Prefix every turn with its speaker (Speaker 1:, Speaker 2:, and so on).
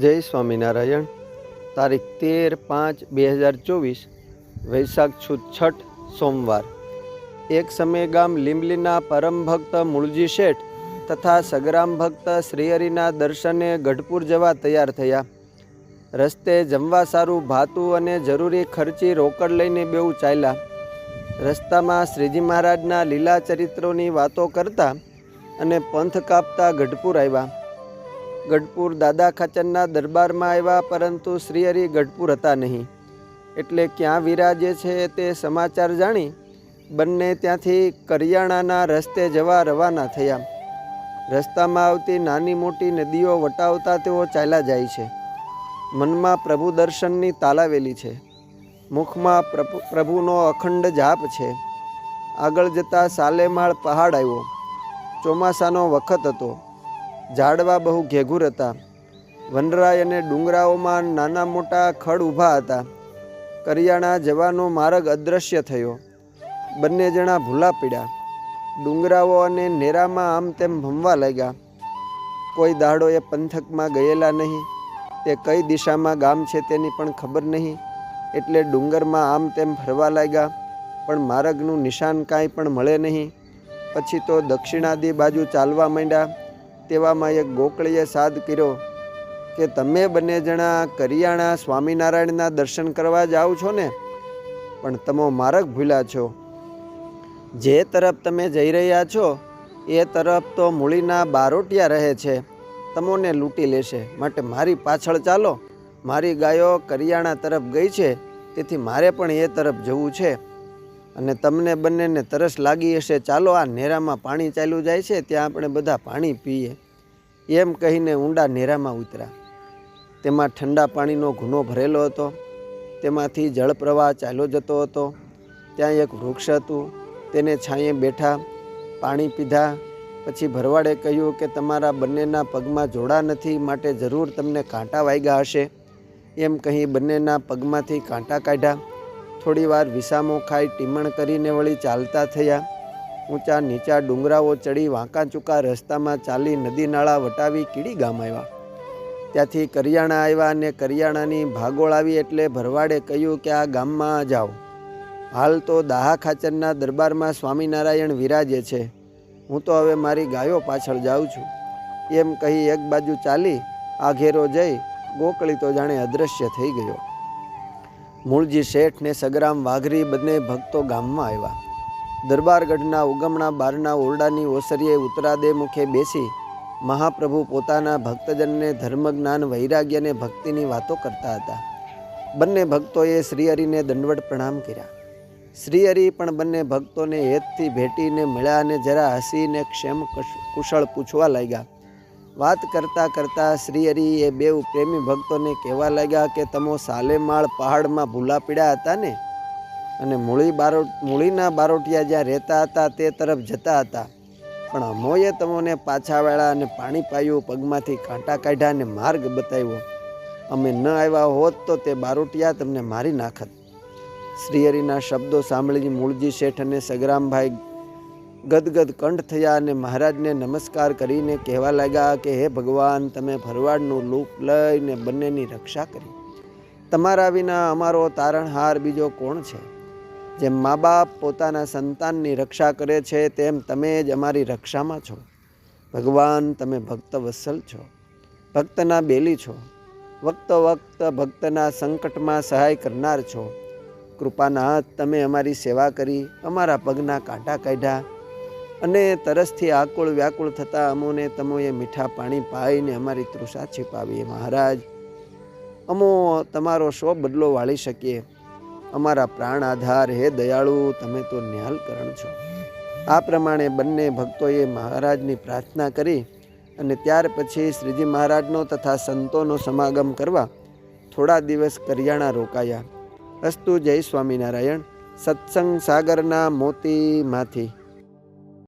Speaker 1: જય સ્વામિનારાયણ. તારીખ તેર પાંચ બે હજાર ચોવીસ, વૈશાખ છૂત છઠ, સોમવાર. એક સમયે ગામ લીંબલીના પરમ ભક્ત મૂળજી શેઠ તથા સગરામ ભક્ત શ્રીહરિના દર્શને ગઢપુર જવા તૈયાર થયા. રસ્તે જમવા સારું ભાતું અને જરૂરી ખર્ચી રોકડ લઈને બેઉ ચાલ્યા. રસ્તામાં શ્રીજી મહારાજના લીલા ચરિત્રોની વાતો કરતા અને પંથ કાપતા ગઢપુર આવ્યા. ગઢપુર દાદા ખાચરના દરબારમાં આવ્યા, પરંતુ શ્રીહરિ ગઢપુર હતા નહીં. એટલે ક્યાં વિરાજે છે તે સમાચાર જાણી બંને ત્યાંથી કરિયાણાના રસ્તે જવા રવાના થયા. રસ્તામાં આવતી નાની મોટી નદીઓ વટાવતા તેઓ ચાલ્યા જાય છે. મનમાં પ્રભુ દર્શનની તાલાવેલી છે. મુખમાં પ્રભુ, પ્રભુનો અખંડ જાપ છે. આગળ જતાં સાલેમાળ પહાડ આવ્યો. ચોમાસાનો વખત હતો. ઝાડવા બહુ ઘેઘુર હતા. વનરાય અને ડુંગરાઓમાં નાના મોટા ખડ ઊભા હતા. કરિયાણા જવાનો માર્ગ અદૃશ્ય થયો. બંને જણા ભૂલા પીડ્યા ડુંગરાઓ અને નેરામાં આમ તેમ ભમવા લાગ્યા. કોઈ દાડો એ પંથકમાં ગયેલા નહીં. તે કઈ દિશામાં ગામ છે તેની પણ ખબર નહીં. એટલે ડુંગરમાં આમ તેમ ફરવા લાગ્યા. પણ માર્ગનું નિશાન કાંઈ પણ મળે નહીં. પછી તો દક્ષિણાદી બાજુ ચાલવા માંડ્યા. તેવામાં એક ગોકળીએ સાદ કર્યો કે તમે બંને જણા કરિયાણા સ્વામિનારાયણના દર્શન કરવા જાઓ છો ને? પણ તમે માર્ગ ભૂલ્યા છો. જે તરફ તમે જઈ રહ્યા છો, એ તરફ તો મૂળીના બારોટિયા રહે છે. તમોને લૂંટી લેશે. માટે મારી પાછળ ચાલો. મારી ગાયો કરિયાણા તરફ ગઈ છે, તેથી મારે પણ એ તરફ જવું છે. અને તમને બંનેને તરસ લાગી હશે, ચાલો આ નેરામાં પાણી ચાલ્યું જાય છે, ત્યાં આપણે બધા પાણી પીએ. એમ કહીને ઊંડા નેરામાં ઉતર્યા. તેમાં ઠંડા પાણીનો ઘૂનો ભરેલો હતો. તેમાંથી જળપ્રવાહ ચાલ્યો જતો હતો. ત્યાં એક વૃક્ષ હતું. તેને છાંયે બેઠા, પાણી પીધા. પછી ભરવાડે કહ્યું કે તમારા બંનેના પગમાં જોડા નથી, માટે જરૂર તમને કાંટા વાગ્યા હશે. એમ કહી બંનેના પગમાંથી કાંટા કાઢ્યા. થોડી વાર વિસામો ખાઈ ટીમણ કરીને વળી ચાલતા થયા. ઊંચા નીચા ડુંગરાઓ ચડી વાંકા ચૂકા રસ્તામાં ચાલી નદી નાળા વટાવી કીડી ગામ આવ્યા. ત્યાંથી કરિયાણા આવ્યા અને કરિયાણાની ભાગોળ આવી એટલે ભરવાડે કહ્યું કે આ ગામમાં જાઓ. હાલ તો દાહા ખાચરના દરબારમાં સ્વામિનારાયણ વિરાજે છે. હું તો હવે મારી ગાયો પાછળ જાઉં છું. એમ કહી એક બાજુ ચાલી, આ ઘેરો જઈ ગોકળી તો જાણે અદૃશ્ય થઈ ગયો. મૂળજી શેઠ ને સગરામ વાઘરી બંને ભક્તો ગામમાં આવ્યા. દરબારગઢના ઉગમણા બારના ઓરડાની ઓસરીએ ઉત્તરાદે મુખે બેસી મહાપ્રભુ પોતાના ભક્તજનને ધર્મજ્ઞાન, વૈરાગ્ય અને ભક્તિની વાતો કરતા હતા. બંને ભક્તોએ શ્રીહરિને દંડવટ પ્રણામ કર્યા. શ્રીહરિ પણ બંને ભક્તોને હેતથી ભેટીને મળ્યા અને જરા હસીને ક્ષેમ કુશ- કુશળ પૂછવા લાગ્યા. વાત કરતાં કરતાં શ્રીહરિ એ બેઉ પ્રેમી ભક્તોને કહેવા લાગ્યા કે તમો સાલેમાળ પહાડમાં ભૂલા પીડ્યા હતા ને? અને મૂળી બારો, મૂળીના બારોટિયા જ્યાં રહેતા હતા તે તરફ જતા હતા. પણ અમોએ તમોને પાછા વાળા અને પાણી પાયું પગમાંથી કાંટા કાઢ્યા અને માર્ગ બતાવ્યો. અમે ન આવ્યા હોત તો તે બારોટિયા તમને મારી નાખત. શ્રીહરિના શબ્દો સાંભળી મૂળજી શેઠ અને સગરામભાઈ ગદગદ કંઠ થયા અને મહારાજને નમસ્કાર કરીને કહેવા લાગ્યા કે, હે ભગવાન, તમે ભરવાડનું લૂપ લઈને બંનેની રક્ષા કરી. તમારા વિના અમારો તારણહાર બીજો કોણ છે? જેમ મા બાપ પોતાના સંતાનની રક્ષા કરે છે, તેમ તમે જ અમારી રક્ષામાં છો. ભગવાન, તમે ભક્ત વત્સલ છો. ભક્તના બેલી છો. વક્ત વક્ત ભક્તના સંકટમાં સહાય કરનાર છો. કૃપાના તમે અમારી સેવા કરી, અમારા પગના કાંટા કાઢ્યા. અને તરસથી આકુળ વ્યાકુળ થતાં અમોને તમોએ મીઠા પાણી પાઈને અમારી તૃષા છીપાવીએ મહારાજ, અમો તમારો શો બદલો વાળી શકીએ. અમારા પ્રાણ આધાર હે દયાળુ, તમે તો નિહાલકરણ છો. આ પ્રમાણે બંને ભક્તોએ મહારાજની પ્રાર્થના કરી અને ત્યાર પછી શ્રીજી મહારાજનો તથા સંતોનો સમાગમ કરવા થોડા દિવસ કરિયાણા રોકાયા. અસ્તુ જય સ્વામિનારાયણ. સત્સંગ સાગરના મોતીમાંથી.